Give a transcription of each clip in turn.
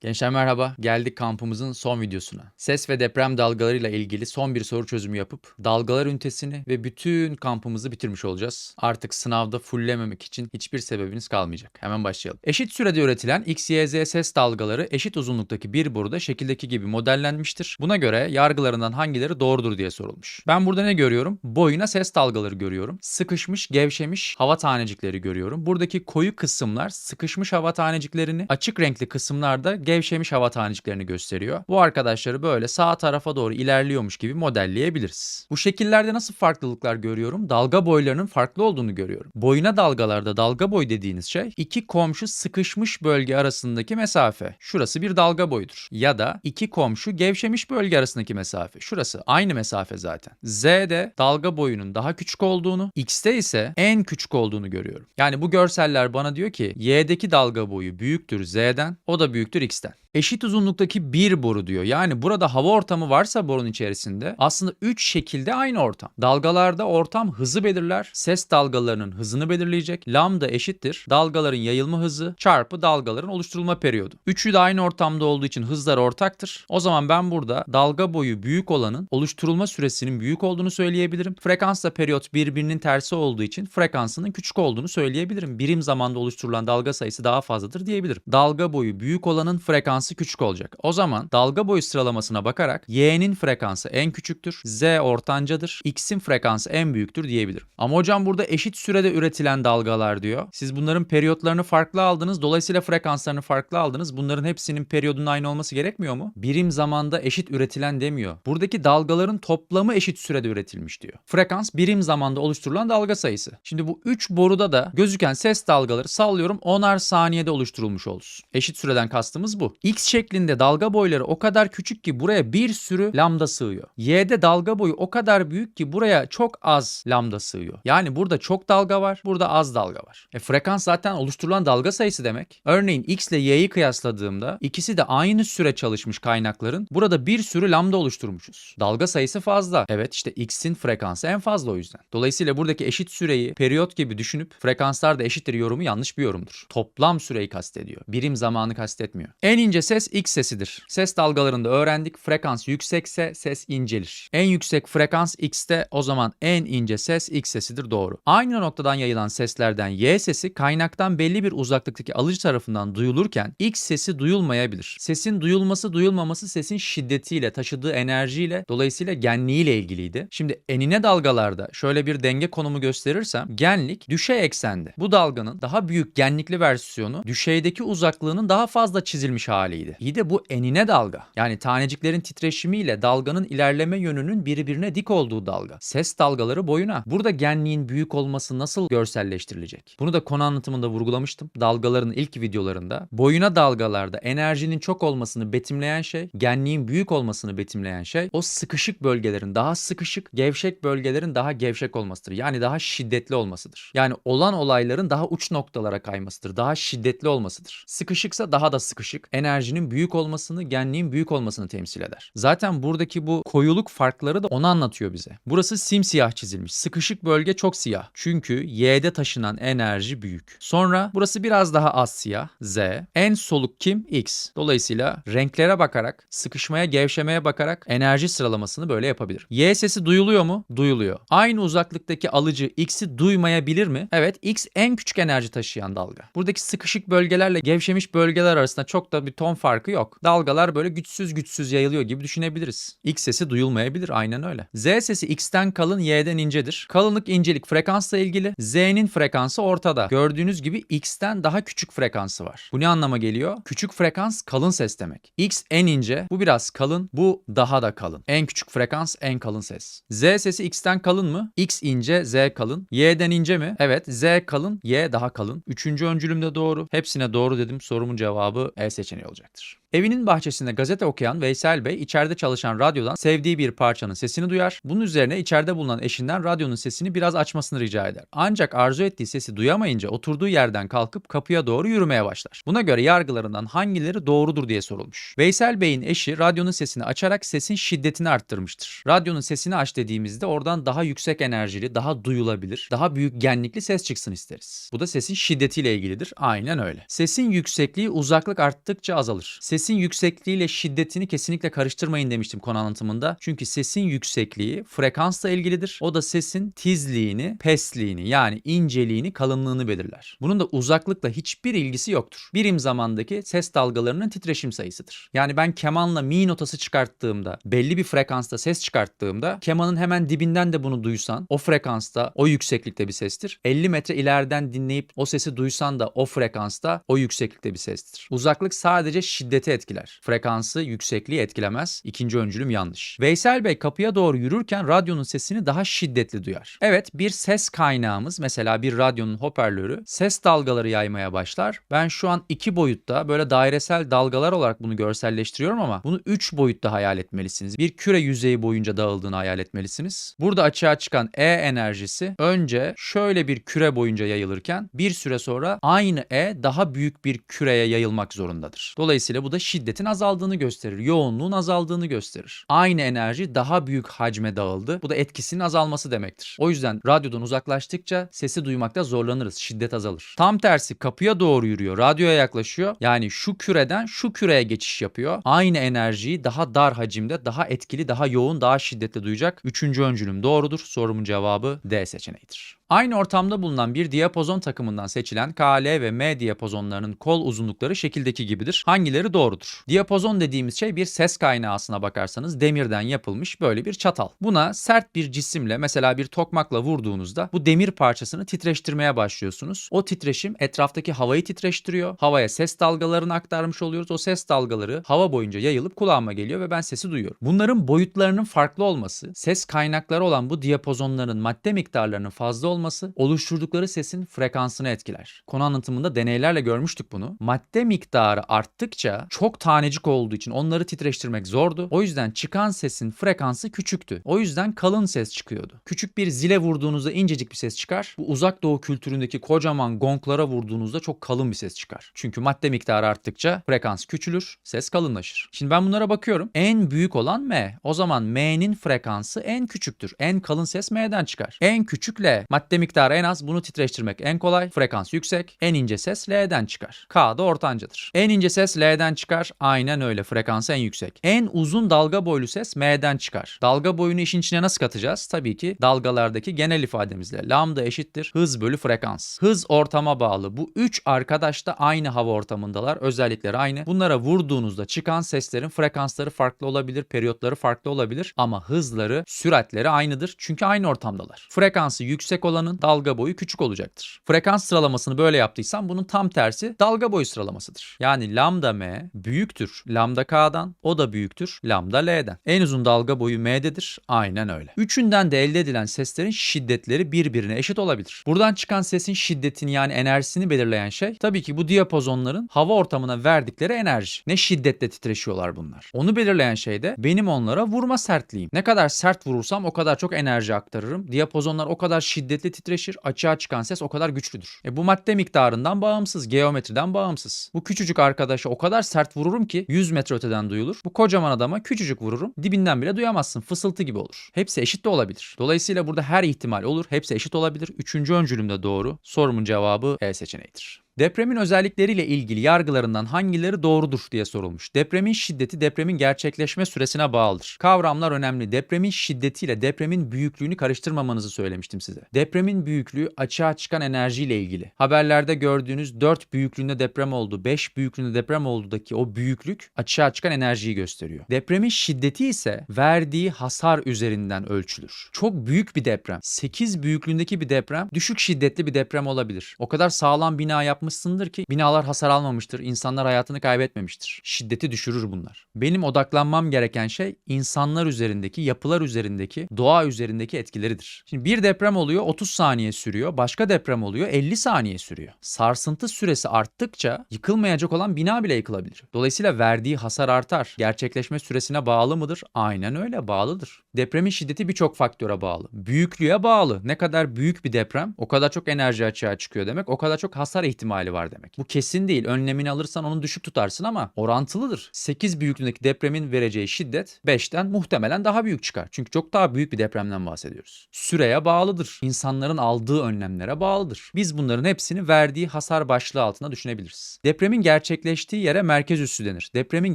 Gençler merhaba. Geldik kampımızın son videosuna. Ses ve deprem dalgalarıyla ilgili son bir soru çözümü yapıp dalgalar ünitesini ve bütün kampımızı bitirmiş olacağız. Artık sınavda fulllememek için hiçbir sebebiniz kalmayacak. Hemen başlayalım. Eşit sürede üretilen X, Y, Z ses dalgaları eşit uzunluktaki bir boruda şekildeki gibi modellenmiştir. Buna göre yargılarından hangileri doğrudur diye sorulmuş. Ben burada ne görüyorum? Boyuna ses dalgaları görüyorum. Sıkışmış, gevşemiş hava tanecikleri görüyorum. Buradaki koyu kısımlar sıkışmış hava taneciklerini, açık renkli kısımlarda gevşemiş hava taneciklerini gösteriyor. Bu arkadaşları böyle sağ tarafa doğru ilerliyormuş gibi modelleyebiliriz. Bu şekillerde nasıl farklılıklar görüyorum? Dalga boylarının farklı olduğunu görüyorum. Boyuna dalgalarda dalga boy dediğiniz şey iki komşu sıkışmış bölge arasındaki mesafe. Şurası bir dalga boyudur. Ya da iki komşu gevşemiş bölge arasındaki mesafe. Şurası aynı mesafe zaten. Z'de dalga boyunun daha küçük olduğunu, X'te ise en küçük olduğunu görüyorum. Yani bu görseller bana diyor ki Y'deki dalga boyu büyüktür Z'den, o da büyüktür X'ten. Eşit uzunluktaki bir boru diyor. Yani burada hava ortamı varsa borun içerisinde aslında 3 şekilde aynı ortam. Dalgalarda ortam hızı belirler. Ses dalgalarının hızını belirleyecek. Lambda eşittir. Dalgaların yayılma hızı çarpı dalgaların oluşturulma periyodu. Üçü de aynı ortamda olduğu için hızlar ortaktır. O zaman ben burada dalga boyu büyük olanın oluşturulma süresinin büyük olduğunu söyleyebilirim. Frekansla periyot birbirinin tersi olduğu için frekansının küçük olduğunu söyleyebilirim. Birim zamanda oluşturulan dalga sayısı daha fazladır diyebilirim. Dalga boyu büyük olanın frekansı küçük olacak. O zaman dalga boyu sıralamasına bakarak y'nin frekansı en küçüktür, z ortancadır, x'in frekansı en büyüktür diyebilirim. Ama hocam burada eşit sürede üretilen dalgalar diyor. Siz bunların periyotlarını farklı aldınız, dolayısıyla frekanslarını farklı aldınız. Bunların hepsinin periyodunun aynı olması gerekmiyor mu? Birim zamanda eşit üretilen demiyor. Buradaki dalgaların toplamı eşit sürede üretilmiş diyor. Frekans birim zamanda oluşturulan dalga sayısı. Şimdi bu 3 boruda da gözüken ses dalgaları sallıyorum 10'ar saniyede oluşturulmuş olsun. Eşit süreden kastımız bu. X şeklinde dalga boyları o kadar küçük ki buraya bir sürü lambda sığıyor. Y'de dalga boyu o kadar büyük ki buraya çok az lambda sığıyor. Yani burada çok dalga var, burada az dalga var. E frekans zaten oluşturulan dalga sayısı demek. Örneğin X ile Y'yi kıyasladığımda ikisi de aynı süre çalışmış kaynakların burada bir sürü lambda oluşturmuşuz. Dalga sayısı fazla. Evet işte X'in frekansı en fazla o yüzden. Dolayısıyla buradaki eşit süreyi periyot gibi düşünüp frekanslar da eşittir yorumu yanlış bir yorumdur. Toplam süreyi kastediyor. Birim zamanı kastetmiyor. En ince ses X sesidir. Ses dalgalarında öğrendik frekans yüksekse ses incelir. En yüksek frekans X'te o zaman en ince ses X sesidir doğru. Aynı noktadan yayılan seslerden Y sesi kaynaktan belli bir uzaklıktaki alıcı tarafından duyulurken X sesi duyulmayabilir. Sesin duyulması duyulmaması sesin şiddetiyle taşıdığı enerjiyle dolayısıyla genliğiyle ilgiliydi. Şimdi enine dalgalarda şöyle bir denge konumu gösterirsem genlik düşey eksende. Bu dalganın daha büyük genlikli versiyonu düşeydeki uzaklığının daha fazla çizilmiş haliydi. İyi de bu enine dalga. Yani taneciklerin titreşimiyle dalganın ilerleme yönünün birbirine dik olduğu dalga. Ses dalgaları boyuna. Burada genliğin büyük olması nasıl görselleştirilecek? Bunu da konu anlatımında vurgulamıştım. Dalgaların ilk videolarında. Boyuna dalgalarda enerjinin çok olmasını betimleyen şey, genliğin büyük olmasını betimleyen şey o sıkışık bölgelerin daha sıkışık, gevşek bölgelerin daha gevşek olmasıdır. Yani daha şiddetli olmasıdır. Yani olan olayların daha uç noktalara kaymasıdır. Daha şiddetli olmasıdır. Sıkışıksa daha da sıkışık. Enerjinin büyük olmasını, genliğin büyük olmasını temsil eder. Zaten buradaki bu koyuluk farkları da onu anlatıyor bize. Burası simsiyah çizilmiş. Sıkışık bölge çok siyah. Çünkü Y'de taşınan enerji büyük. Sonra burası biraz daha az siyah. Z. En soluk kim? X. Dolayısıyla renklere bakarak, sıkışmaya, gevşemeye bakarak enerji sıralamasını böyle yapabilir. Y sesi duyuluyor mu? Duyuluyor. Aynı uzaklıktaki alıcı X'i duymayabilir mi? Evet, X en küçük enerji taşıyan dalga. Buradaki sıkışık bölgelerle gevşemiş bölgeler arasında çok da bir ton farkı yok. Dalgalar böyle güçsüz güçsüz yayılıyor gibi düşünebiliriz. X sesi duyulmayabilir aynen öyle. Z sesi X'ten kalın Y'den incedir. Kalınlık incelik frekansla ilgili. Z'nin frekansı ortada. Gördüğünüz gibi X'ten daha küçük frekansı var. Bu ne anlama geliyor? Küçük frekans kalın ses demek. X en ince, bu biraz kalın, bu daha da kalın. En küçük frekans en kalın ses. Z sesi X'ten kalın mı? X ince, Z kalın. Y'den ince mi? Evet, Z kalın, Y daha kalın. Üçüncü öncülüm de doğru. Hepsine doğru dedim. Sorumun cevabı E seçeneği olacaktır. Evinin bahçesinde gazete okuyan Veysel Bey içeride çalışan radyodan sevdiği bir parçanın sesini duyar. Bunun üzerine içeride bulunan eşinden radyonun sesini biraz açmasını rica eder. Ancak arzu ettiği sesi duyamayınca oturduğu yerden kalkıp kapıya doğru yürümeye başlar. Buna göre yargılarından hangileri doğrudur diye sorulmuş. Veysel Bey'in eşi radyonun sesini açarak sesin şiddetini arttırmıştır. Radyonun sesini aç dediğimizde oradan daha yüksek enerjili, daha duyulabilir, daha büyük genlikli ses çıksın isteriz. Bu da sesin şiddetiyle ilgilidir. Aynen öyle. Sesin yüksekliği uzaklık arttıkça azalır. Sesin Sesin yüksekliğiyle şiddetini kesinlikle karıştırmayın demiştim konu anlatımında. Çünkü sesin yüksekliği frekansla ilgilidir. O da sesin tizliğini, pesliğini yani inceliğini, kalınlığını belirler. Bunun da uzaklıkla hiçbir ilgisi yoktur. Birim zamandaki ses dalgalarının titreşim sayısıdır. Yani ben kemanla mi notası çıkarttığımda, belli bir frekansta ses çıkarttığımda kemanın hemen dibinden de bunu duysan o frekansta, o yükseklikte bir sestir. 50 metre ileriden dinleyip o sesi duysan da o frekansta, o yükseklikte bir sestir. Uzaklık sadece şiddeti etkiler. Frekansı, yüksekliği etkilemez. İkinci öncülüm yanlış. Veysel Bey kapıya doğru yürürken radyonun sesini daha şiddetli duyar. Evet bir ses kaynağımız mesela bir radyonun hoparlörü ses dalgaları yaymaya başlar. Ben şu an iki boyutta böyle dairesel dalgalar olarak bunu görselleştiriyorum ama bunu üç boyutta hayal etmelisiniz. Bir küre yüzeyi boyunca dağıldığını hayal etmelisiniz. Burada açığa çıkan E enerjisi önce şöyle bir küre boyunca yayılırken bir süre sonra aynı E daha büyük bir küreye yayılmak zorundadır. Dolayısıyla bu da şiddetin azaldığını gösterir. Yoğunluğun azaldığını gösterir. Aynı enerji daha büyük hacme dağıldı. Bu da etkisinin azalması demektir. O yüzden radyodan uzaklaştıkça sesi duymakta zorlanırız. Şiddet azalır. Tam tersi kapıya doğru yürüyor. Radyoya yaklaşıyor. Yani şu küreden şu küreye geçiş yapıyor. Aynı enerjiyi daha dar hacimde, daha etkili, daha yoğun, daha şiddetli duyacak. Üçüncü öncülüm doğrudur. Sorumun cevabı D seçeneğidir. Aynı ortamda bulunan bir diyapozon takımından seçilen KL ve M diyapozonlarının kol uzunlukları şekildeki gibidir. Hangileri doğrudur? Diyapozon dediğimiz şey bir ses kaynağı aslına bakarsanız demirden yapılmış böyle bir çatal. Buna sert bir cisimle mesela bir tokmakla vurduğunuzda bu demir parçasını titreştirmeye başlıyorsunuz. O titreşim etraftaki havayı titreştiriyor. Havaya ses dalgalarını aktarmış oluyoruz. O ses dalgaları hava boyunca yayılıp kulağıma geliyor ve ben sesi duyuyorum. Bunların boyutlarının farklı olması, ses kaynakları olan bu diyapozonların madde miktarlarının fazla olması oluşturdukları sesin frekansını etkiler. Konu anlatımında deneylerle görmüştük bunu. Madde miktarı arttıkça çok tanecik olduğu için onları titreştirmek zordu. O yüzden çıkan sesin frekansı küçüktü. O yüzden kalın ses çıkıyordu. Küçük bir zile vurduğunuzda incecik bir ses çıkar. Bu uzak doğu kültüründeki kocaman gonglara vurduğunuzda çok kalın bir ses çıkar. Çünkü madde miktarı arttıkça frekans küçülür, ses kalınlaşır. Şimdi ben bunlara bakıyorum. En büyük olan M. O zaman M'nin frekansı en küçüktür. En kalın ses M'den çıkar. En küçük L. Madde miktarı en az. Bunu titreştirmek en kolay. Frekans yüksek. En ince ses L'den çıkar. K da ortancadır. En ince ses L'den çıkar. Aynen öyle. Frekansı en yüksek. En uzun dalga boylu ses M'den çıkar. Dalga boyunu işin içine nasıl katacağız? Tabii ki dalgalardaki genel ifademizle. Lambda eşittir hız bölü frekans. Hız ortama bağlı. Bu üç arkadaş da aynı hava ortamındalar. Özellikleri aynı. Bunlara vurduğunuzda çıkan seslerin frekansları farklı olabilir, periyotları farklı olabilir ama hızları, süratleri aynıdır. Çünkü aynı ortamdalar. Frekansı yüksek olanın dalga boyu küçük olacaktır. Frekans sıralamasını böyle yaptıysam bunun tam tersi dalga boyu sıralamasıdır. Yani lambda m büyüktür lambda k'dan, o da büyüktür lambda l'den. En uzun dalga boyu m'dedir. Aynen öyle. Üçünden de elde edilen seslerin şiddetleri birbirine eşit olabilir. Buradan çıkan sesin şiddetini yani enerjisini belirleyen şey tabii ki bu diyapozonların hava ortamına verdikleri enerji. Ne şiddetle titreşiyorlar bunlar. Onu belirleyen şey de benim onlara vurma sertliğim. Ne kadar sert vurursam o kadar çok enerji aktarırım. Diyapozonlar o kadar şiddetli titreşir, açığa çıkan ses o kadar güçlüdür. E bu madde miktarından bağımsız, geometriden bağımsız. Bu küçücük arkadaşa o kadar sert vururum ki 100 metre öteden duyulur. Bu kocaman adama küçücük vururum, dibinden bile duyamazsın. Fısıltı gibi olur. Hepsi eşit de olabilir. Dolayısıyla burada her ihtimal olur. Hepsi eşit olabilir. Üçüncü öncülüm de doğru. Sorumun cevabı E seçeneğidir. Depremin özellikleriyle ilgili yargılarından hangileri doğrudur diye sorulmuş. Depremin şiddeti depremin gerçekleşme süresine bağlıdır. Kavramlar önemli. Depremin şiddetiyle depremin büyüklüğünü karıştırmamanızı söylemiştim size. Depremin büyüklüğü açığa çıkan enerjiyle ilgili. Haberlerde gördüğünüz 4 büyüklüğünde deprem oldu, 5 büyüklüğünde deprem olduğundaki o büyüklük açığa çıkan enerjiyi gösteriyor. Depremin şiddeti ise verdiği hasar üzerinden ölçülür. Çok büyük bir deprem, 8 büyüklüğündeki bir deprem düşük şiddetli bir deprem olabilir. O kadar sağlam bina yapmış yapmışsındır ki binalar hasar almamıştır, insanlar hayatını kaybetmemiştir. Şiddeti düşürür bunlar. Benim odaklanmam gereken şey insanlar üzerindeki, yapılar üzerindeki, doğa üzerindeki etkileridir. Şimdi bir deprem oluyor 30 saniye sürüyor, başka deprem oluyor 50 saniye sürüyor. Sarsıntı süresi arttıkça yıkılmayacak olan bina bile yıkılabilir. Dolayısıyla verdiği hasar artar. Gerçekleşme süresine bağlı mıdır? Aynen öyle bağlıdır. Depremin şiddeti birçok faktöre bağlı. Büyüklüğe bağlı. Ne kadar büyük bir deprem o kadar çok enerji açığa çıkıyor demek. O kadar çok hasar ihtimali ihtimali var demek. Bu kesin değil. Önlemini alırsan onu düşük tutarsın ama orantılıdır. 8 büyüklüğündeki depremin vereceği şiddet 5'ten muhtemelen daha büyük çıkar. Çünkü çok daha büyük bir depremden bahsediyoruz. Süreye bağlıdır. İnsanların aldığı önlemlere bağlıdır. Biz bunların hepsini verdiği hasar başlığı altında düşünebiliriz. Depremin gerçekleştiği yere merkez üssü denir. Depremin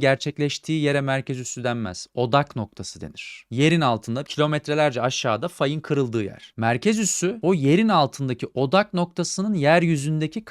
gerçekleştiği yere merkez üssü denmez. Odak noktası denir. Yerin altında kilometrelerce aşağıda fayın kırıldığı yer. Merkez üssü o yerin altındaki odak noktasının yeryüzündeki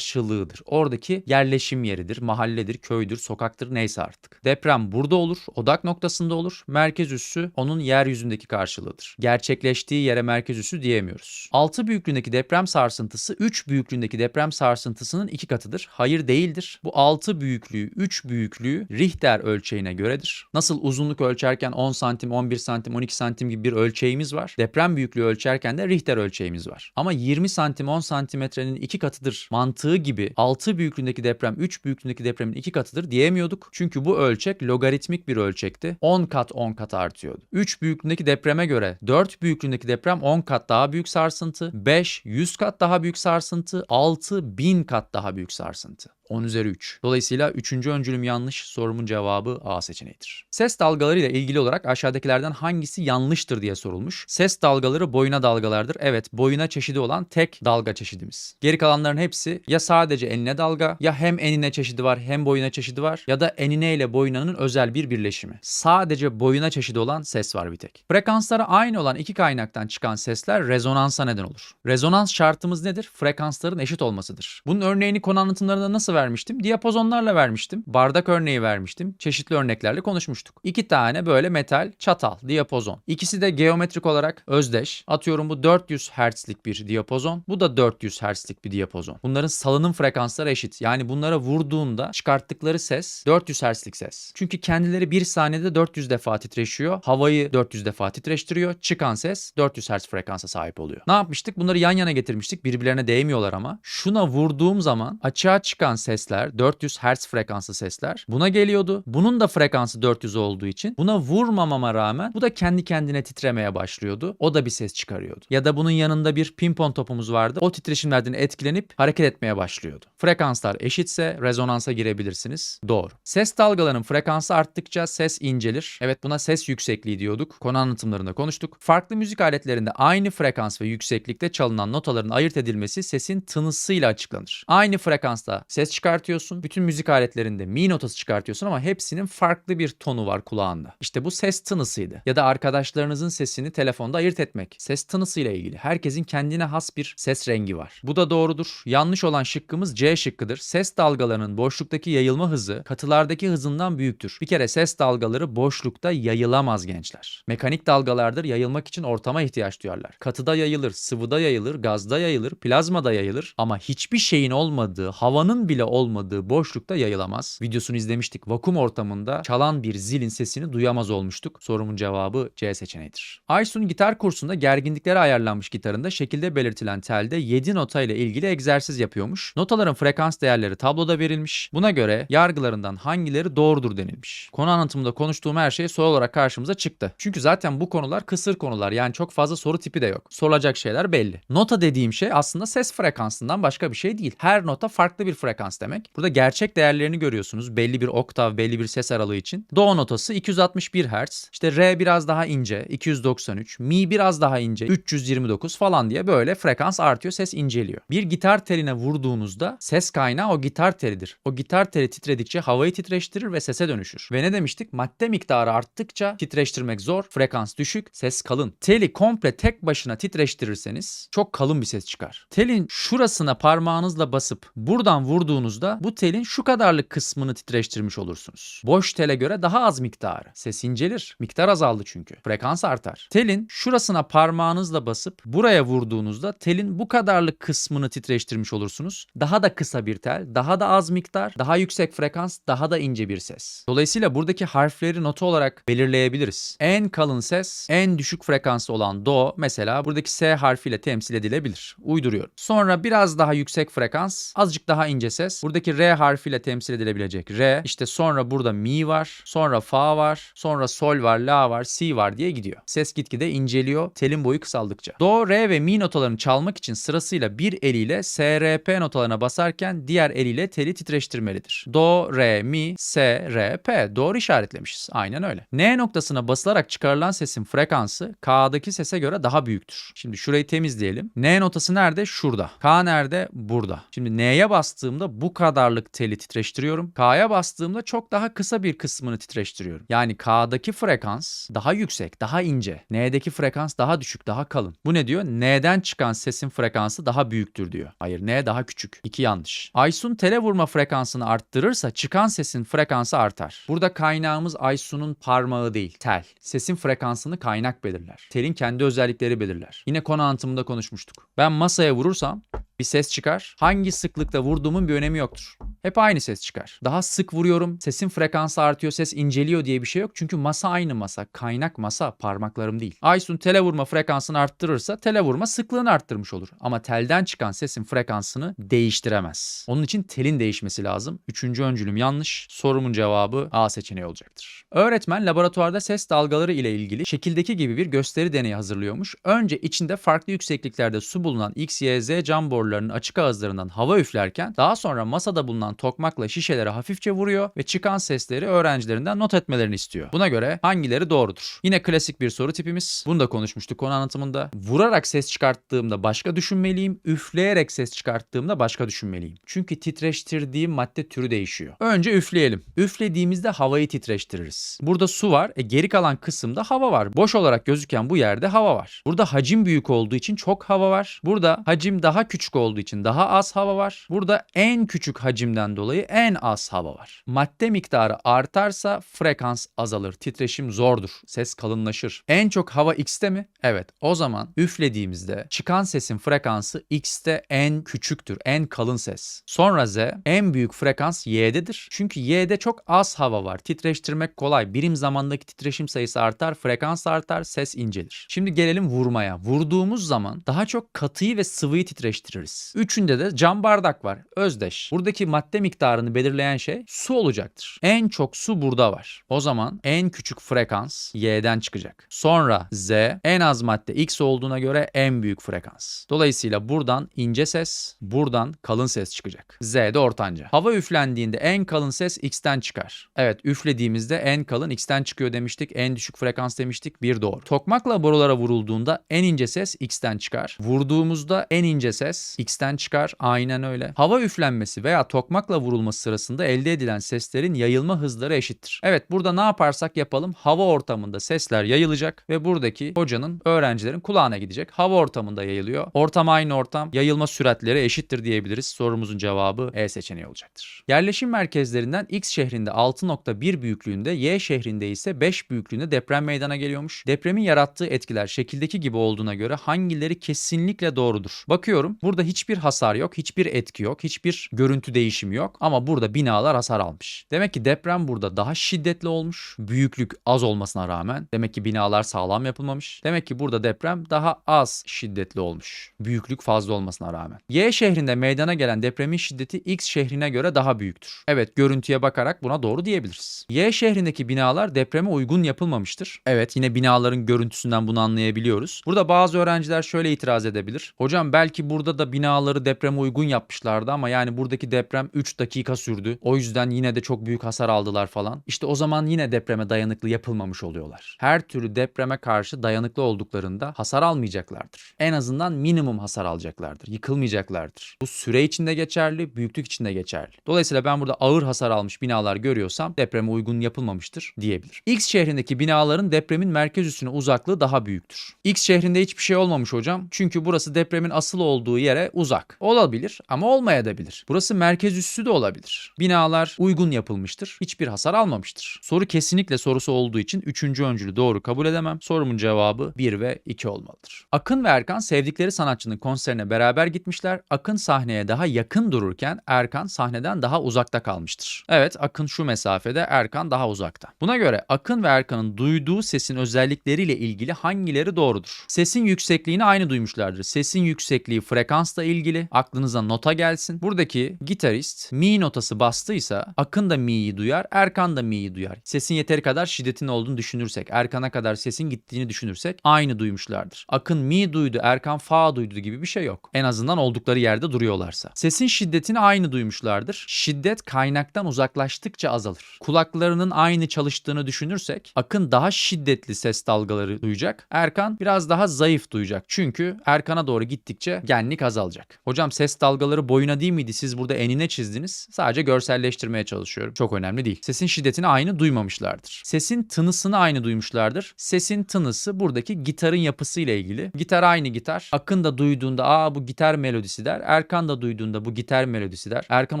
karşılığıdır. Oradaki yerleşim yeridir, mahalledir, köydür, sokaktır neyse artık. Deprem burada olur, odak noktasında olur. Merkez üssü onun yeryüzündeki karşılığıdır. Gerçekleştiği yere merkez üssü diyemiyoruz. 6 büyüklüğündeki deprem sarsıntısı 3 büyüklüğündeki deprem sarsıntısının iki katıdır. Hayır değildir. Bu 6 büyüklüğü, 3 büyüklüğü Richter ölçeğine göredir. Nasıl uzunluk ölçerken 10 santim, 11 santim, 12 santim gibi bir ölçeğimiz var. Deprem büyüklüğü ölçerken de Richter ölçeğimiz var. Ama 20 santim 10 santimetrenin iki katıdır mantığı gibi 6 büyüklüğündeki deprem 3 büyüklüğündeki depremin iki katıdır diyemiyorduk. Çünkü bu ölçek logaritmik bir ölçekti. 10 kat 10 kat artıyordu. 3 büyüklüğündeki depreme göre 4 büyüklüğündeki deprem 10 kat daha büyük sarsıntı, 5 100 kat daha büyük sarsıntı, 6 1000 kat daha büyük sarsıntı. 10 üzeri 3. Dolayısıyla 3. öncülüm yanlış sorumun cevabı A seçeneğidir. Ses dalgaları ile ilgili olarak aşağıdakilerden hangisi yanlıştır diye sorulmuş. Ses dalgaları boyuna dalgalardır. Evet boyuna çeşidi olan tek dalga çeşidimiz. Geri kalanların hepsi ya sadece enine dalga ya hem enine çeşidi var hem boyuna çeşidi var ya da enine ile boyunanın özel bir birleşimi. Sadece boyuna çeşidi olan ses var bir tek. Frekansları aynı olan iki kaynaktan çıkan sesler rezonansa neden olur. Rezonans şartımız nedir? Frekansların eşit olmasıdır. Bunun örneğini konu anlatımlarında nasıl vermiştim? Diapazonlarla vermiştim. Bardak örneği vermiştim. Çeşitli örneklerle konuşmuştuk. İki tane böyle metal çatal, diapazon. İkisi de geometrik olarak özdeş. Atıyorum bu 400 Hz'lik bir diapazon. Bu da 400 Hz'lik bir diapazon. Bunların salınım frekansları eşit. Yani bunlara vurduğunda çıkarttıkları ses 400 Hz'lik ses. Çünkü kendileri bir saniyede 400 defa titreşiyor. Havayı 400 defa titreştiriyor. Çıkan ses 400 Hz frekansa sahip oluyor. Ne yapmıştık? Bunları yan yana getirmiştik. Birbirlerine değmiyorlar ama. Şuna vurduğum zaman açığa çıkan sesler 400 Hz frekanslı sesler buna geliyordu. Bunun da frekansı 400 olduğu için buna vurmamama rağmen bu da kendi kendine titremeye başlıyordu. O da bir ses çıkarıyordu. Ya da bunun yanında bir pimpon topumuz vardı. O titreşimlerden etkilenip hareket etmeye başlıyordu. Frekanslar eşitse rezonansa girebilirsiniz. Doğru. Ses dalgalarının frekansı arttıkça ses incelir. Evet buna ses yüksekliği diyorduk. Konu anlatımlarında konuştuk. Farklı müzik aletlerinde aynı frekans ve yükseklikte çalınan notaların ayırt edilmesi sesin tınısıyla açıklanır. Aynı frekansta ses çıkartıyorsun. Bütün müzik aletlerinde mi notası çıkartıyorsun ama hepsinin farklı bir tonu var kulağında. İşte bu ses tınısıydı. Ya da arkadaşlarınızın sesini telefonda ayırt etmek. Ses tınısıyla ilgili. Herkesin kendine has bir ses rengi var. Bu da doğrudur. Yanlış olan şıkkımız C şıkkıdır. Ses dalgalarının boşluktaki yayılma hızı katılardaki hızından büyüktür. Bir kere ses dalgaları boşlukta yayılamaz gençler. Mekanik dalgalardır yayılmak için ortama ihtiyaç duyarlar. Katıda yayılır, sıvıda yayılır, gazda yayılır, plazmada yayılır ama hiçbir şeyin olmadığı, havanın bile olmadığı boşlukta yayılamaz. Videosunu izlemiştik. Vakum ortamında çalan bir zilin sesini duyamaz olmuştuk. Sorumun cevabı C seçeneğidir. Aysun gitar kursunda gerginliklere ayarlanmış gitarında şekilde belirtilen telde 7 nota ile ilgili egzersiz yapıyormuş. Notaların frekans değerleri tabloda verilmiş. Buna göre yargılarından hangileri doğrudur denilmiş. Konu anlatımında konuştuğum her şey soru olarak karşımıza çıktı. Çünkü zaten bu konular kısır konular. Yani çok fazla soru tipi de yok. Sorulacak şeyler belli. Nota dediğim şey aslında ses frekansından başka bir şey değil. Her nota farklı bir frekans demek. Burada gerçek değerlerini görüyorsunuz. Belli bir oktav, belli bir ses aralığı için. Do notası 261 Hz. İşte re biraz daha ince 293. Mi biraz daha ince 329 falan diye böyle frekans artıyor. Ses inceliyor. Bir gitar teline vurduğunuzda ses kaynağı o gitar telidir. O gitar teli titredikçe havayı titreştirir ve sese dönüşür. Ve ne demiştik? Madde miktarı arttıkça titreştirmek zor, frekans düşük, ses kalın. Teli komple tek başına titreştirirseniz çok kalın bir ses çıkar. Telin şurasına parmağınızla basıp buradan vurduğunuzda bu telin şu kadarlık kısmını titreştirmiş olursunuz. Boş tele göre daha az miktarı. Ses incelir. Miktar azaldı çünkü. Frekans artar. Telin şurasına parmağınızla basıp buraya vurduğunuzda telin bu kadarlık kısmını titreştirmiş olursunuz. Daha da kısa bir tel, daha da az miktar, daha yüksek frekans, daha da ince bir ses. Dolayısıyla buradaki harfleri nota olarak belirleyebiliriz. En kalın ses, en düşük frekanslı olan do mesela buradaki S harfiyle temsil edilebilir. Uyduruyorum. Sonra biraz daha yüksek frekans, azıcık daha ince ses, ses buradaki R harfiyle temsil edilebilecek R. İşte sonra burada mi var, sonra fa var, sonra sol var, la var, si var diye gidiyor. Ses gitgide inceliyor telin boyu kısaldıkça. Do, re ve mi notalarını çalmak için sırasıyla bir eliyle SRP notalarına basarken diğer eliyle teli titreştirmelidir. Do, re, mi, S, R, P. Doğru işaretlemişiz. Aynen öyle. N noktasına basılarak çıkarılan sesin frekansı K'daki sese göre daha büyüktür. Şimdi şurayı temizleyelim. N notası nerede? Şurada. K nerede? Burada. Şimdi N'ye bastığımda bu kadarlık teli titreştiriyorum. K'ya bastığımda çok daha kısa bir kısmını titreştiriyorum. Yani K'daki frekans daha yüksek, daha ince. N'deki frekans daha düşük, daha kalın. Bu ne diyor? N'den çıkan sesin frekansı daha büyüktür diyor. Hayır, N daha küçük. İki yanlış. Aysun tele vurma frekansını arttırırsa çıkan sesin frekansı artar. Burada kaynağımız Aysun'un parmağı değil, tel. Sesin frekansını kaynak belirler. Telin kendi özellikleri belirler. Yine konu anlatımında konuşmuştuk. Ben masaya vurursam bir ses çıkar. Hangi sıklıkta vurduğumun bir önemi yoktur. Hep aynı ses çıkar. Daha sık vuruyorum, sesin frekansı artıyor, ses inceliyor diye bir şey yok. Çünkü masa aynı masa. Kaynak masa, parmaklarım değil. Aysun tele vurma frekansını arttırırsa tele vurma sıklığını arttırmış olur. Ama telden çıkan sesin frekansını değiştiremez. Onun için telin değişmesi lazım. Üçüncü öncülüm yanlış. Sorumun cevabı A seçeneği olacaktır. Öğretmen laboratuvarda ses dalgaları ile ilgili şekildeki gibi bir gösteri deneyi hazırlıyormuş. Önce içinde farklı yüksekliklerde su bulunan X, Y, Z cam borularının açık ağızlarından hava üflerken daha sonra masada bulunan tokmakla şişelere hafifçe vuruyor ve çıkan sesleri öğrencilerinden not etmelerini istiyor. Buna göre hangileri doğrudur? Yine klasik bir soru tipimiz. Bunu da konuşmuştuk konu anlatımında. Vurarak ses çıkarttığımda başka düşünmeliyim, üfleyerek ses çıkarttığımda başka düşünmeliyim. Çünkü titreştirdiğim madde türü değişiyor. Önce üfleyelim. Üflediğimizde havayı titreştiririz. Burada su var, e geri kalan kısımda hava var. Boş olarak gözüken bu yerde hava var. Burada hacim büyük olduğu için çok hava var. Burada hacim daha küçük olduğu için daha az hava var. Burada en küçük hacimden dolayı en az hava var. Madde miktarı artarsa frekans azalır. Titreşim zordur. Ses kalınlaşır. En çok hava X'te mi? Evet. O zaman üflediğimizde çıkan sesin frekansı X'te en küçüktür. En kalın ses. Sonra Z en büyük frekans Y'dedir. Çünkü Y'de çok az hava var. Titreştirmek kolay. Birim zamandaki titreşim sayısı artar, frekans artar, ses incelir. Şimdi gelelim vurmaya. Vurduğumuz zaman daha çok katıyı ve sıvıyı titreştiririz. Üçünde de cam bardak var. Özdeş. Buradaki madde miktarını belirleyen şey su olacaktır. En çok su burada var. O zaman en küçük frekans Y'den çıkacak. Sonra Z en az madde X olduğuna göre en büyük frekans. Dolayısıyla buradan ince ses, buradan kalın ses çıkacak. Z de ortanca. Hava üflendiğinde en kalın ses X'ten çıkar. Evet üflediğimizde en kalın X'ten çıkıyor demiştik. En düşük frekans demiştik. Bir doğru. Tokmakla borulara vurulduğunda en ince ses X'ten çıkar. Vurduğumuzda en ince ses X'ten çıkar. Aynen öyle. Hava üflenmesi veya tokmakla vurulması sırasında elde edilen seslerin yayılma hızları eşittir. Evet burada ne yaparsak yapalım hava ortamında sesler yayılacak ve buradaki hocanın öğrencilerin kulağına gidecek. Hava ortamında yayılıyor. Ortam aynı ortam. Yayılma süratleri eşittir diyebiliriz. Sorumuzun cevabı E seçeneği olacaktır. Yerleşim merkezlerinden X şehrinde 6.1 büyüklüğünde, Y şehrinde ise 5 büyüklüğünde deprem meydana geliyormuş. Depremin yarattığı etkiler şekildeki gibi olduğuna göre hangileri kesinlikle doğrudur? Bakıyorum burada hiçbir hasar yok, hiçbir etki yok, hiçbir görüntü değişimi yok ama burada binalar hasar almış. Demek ki deprem burada daha şiddetli olmuş. Büyüklük az olmasına rağmen demek ki binalar sağlam yapılmamış. Demek ki burada deprem daha az şiddetli olmuş. Büyüklük fazla olmasına rağmen. Y şehrinde meydana gelen depremin şiddeti X şehrine göre daha büyüktür. Evet görüntüye bakarak buna doğru diyebiliriz. Y şehrindeki binalar depreme uygun yapılmamıştır. Evet yine binaların görüntüsünden bunu anlayabiliyoruz. Burada bazı öğrenciler şöyle itiraz edebilir. Hocam belki burada da binaları depreme uygun yapmışlardı ama yani buradaki deprem 3 dakika sürdü. O yüzden yine de çok büyük hasar aldılar falan. İşte o zaman yine depreme dayanıklı yapılmamış oluyorlar. Her türlü depreme karşı dayanıklı olduklarında hasar almayacaklardır. En azından minimum hasar alacaklardır. Yıkılmayacaklardır. Bu süre içinde geçerli, büyüklük içinde geçerli. Dolayısıyla ben burada ağır hasar almış binalar görüyorsam depreme uygun yapılmamıştır diyebilir. X şehrindeki binaların depremin merkez üssüne uzaklığı daha büyüktür. X şehrinde hiçbir şey olmamış hocam. Çünkü burası depremin asıl olduğu yere uzak. Olabilir ama olmayabilir. Burası merkez üssü de olabilir. Binalar uygun yapılmıştır. Hiçbir hasar almamıştır. Soru kesinlikle sorusu olduğu için 3. öncülü doğru kabul edemem. Sorumun cevabı 1 ve 2 olmalıdır. Akın ve Erkan sevdikleri sanatçının konserine beraber gitmişler. Akın sahneye daha yakın dururken Erkan sahneden daha uzakta kalmıştır. Evet Akın şu mesafede, Erkan daha uzakta. Buna göre Akın ve Erkan'ın duyduğu sesin özellikleriyle ilgili hangileri doğrudur? Sesin yüksekliğini aynı duymuşlardır. Sesin yüksekliği frekans frekansla ilgili. Aklınıza nota gelsin. Buradaki gitarist mi notası bastıysa Akın da mi'yi duyar, Erkan da mi'yi duyar. Sesin yeteri kadar şiddetin olduğunu düşünürsek, Erkan'a kadar sesin gittiğini düşünürsek aynı duymuşlardır. Akın mi duydu, Erkan fa duydu gibi bir şey yok. En azından oldukları yerde duruyorlarsa. Sesin şiddetini aynı duymuşlardır. Şiddet kaynaktan uzaklaştıkça azalır. Kulaklarının aynı çalıştığını düşünürsek Akın daha şiddetli ses dalgaları duyacak. Erkan biraz daha zayıf duyacak. Çünkü Erkan'a doğru gittikçe genlik azalacak. Hocam ses dalgaları boyuna değil miydi? Siz burada enine çizdiniz. Sadece görselleştirmeye çalışıyorum. Çok önemli değil. Sesin şiddetini aynı duymamışlardır. Sesin tınısını aynı duymuşlardır. Sesin tınısı buradaki gitarın yapısıyla ilgili. Gitar aynı gitar. Akın da duyduğunda aa bu gitar melodisi der. Erkan da duyduğunda bu gitar melodisi der. Erkan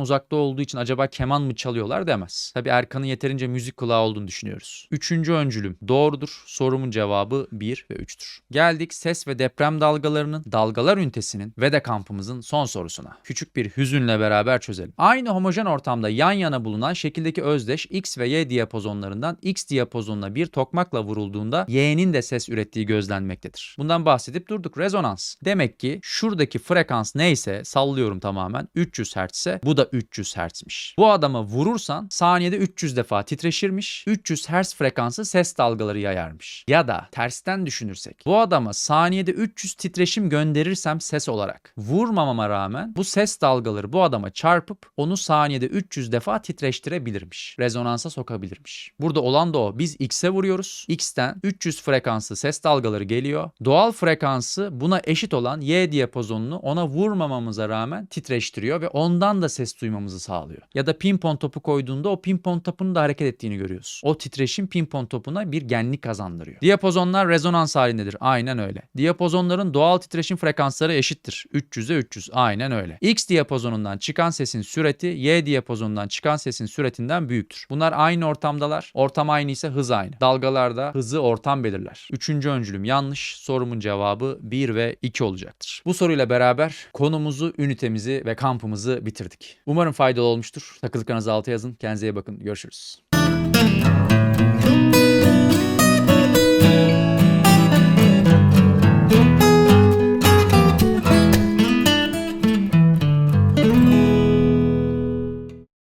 uzakta olduğu için acaba keman mı çalıyorlar demez. Tabi Erkan'ın yeterince müzik kulağı olduğunu düşünüyoruz. Üçüncü öncülüm doğrudur. Sorumun cevabı 1 ve 3'tür. Geldik ses ve deprem dalgalarının, dalgalar ünitesinin ve de kampımızın son sorusuna. Küçük bir hüzünle beraber çözelim. Aynı homojen ortamda yan yana bulunan şekildeki özdeş X ve Y diyapozonlarından X diyapozonuna bir tokmakla vurulduğunda Y'nin de ses ürettiği gözlenmektedir. Bundan bahsedip durduk. Rezonans. Demek ki şuradaki frekans neyse sallıyorum tamamen 300 Hz ise bu da 300 Hz'miş. Bu adama vurursan saniyede 300 defa titreşirmiş. 300 Hz frekansı ses dalgaları yayarmış. Ya da tersten düşünürsek bu adama saniyede 300 titreşim gönderirsem ses olarak vurmamama rağmen bu ses dalgaları bu adama çarpıp onu saniyede 300 defa titreştirebilirmiş. Rezonansa sokabilirmiş. Burada olan da o. Biz X'e vuruyoruz. X'ten 300 frekanslı ses dalgaları geliyor. Doğal frekansı buna eşit olan Y diyapozonunu ona vurmamamıza rağmen titreştiriyor ve ondan da ses duymamızı sağlıyor. Ya da pimpon topu koyduğunda o pimpon topunun da hareket ettiğini görüyoruz. O titreşim pimpon topuna bir genlik kazandırıyor. Diyapozonlar rezonans halindedir. Aynen öyle. Diyapozonların doğal titreşim frekansları eşittir. 300'e 300. Aynen öyle. X diyapozonundan çıkan sesin süreti Y diyapozonundan çıkan sesin süretinden büyüktür. Bunlar aynı ortamdalar. Ortam aynı ise hız aynı. Dalgalarda hızı ortam belirler. Üçüncü öncülüm yanlış. Sorumun cevabı 1 ve 2 olacaktır. Bu soruyla beraber konumuzu, ünitemizi ve kampımızı bitirdik. Umarım faydalı olmuştur. Takıldıklarınızı altı yazın. Kendinize iyi bakın. Görüşürüz.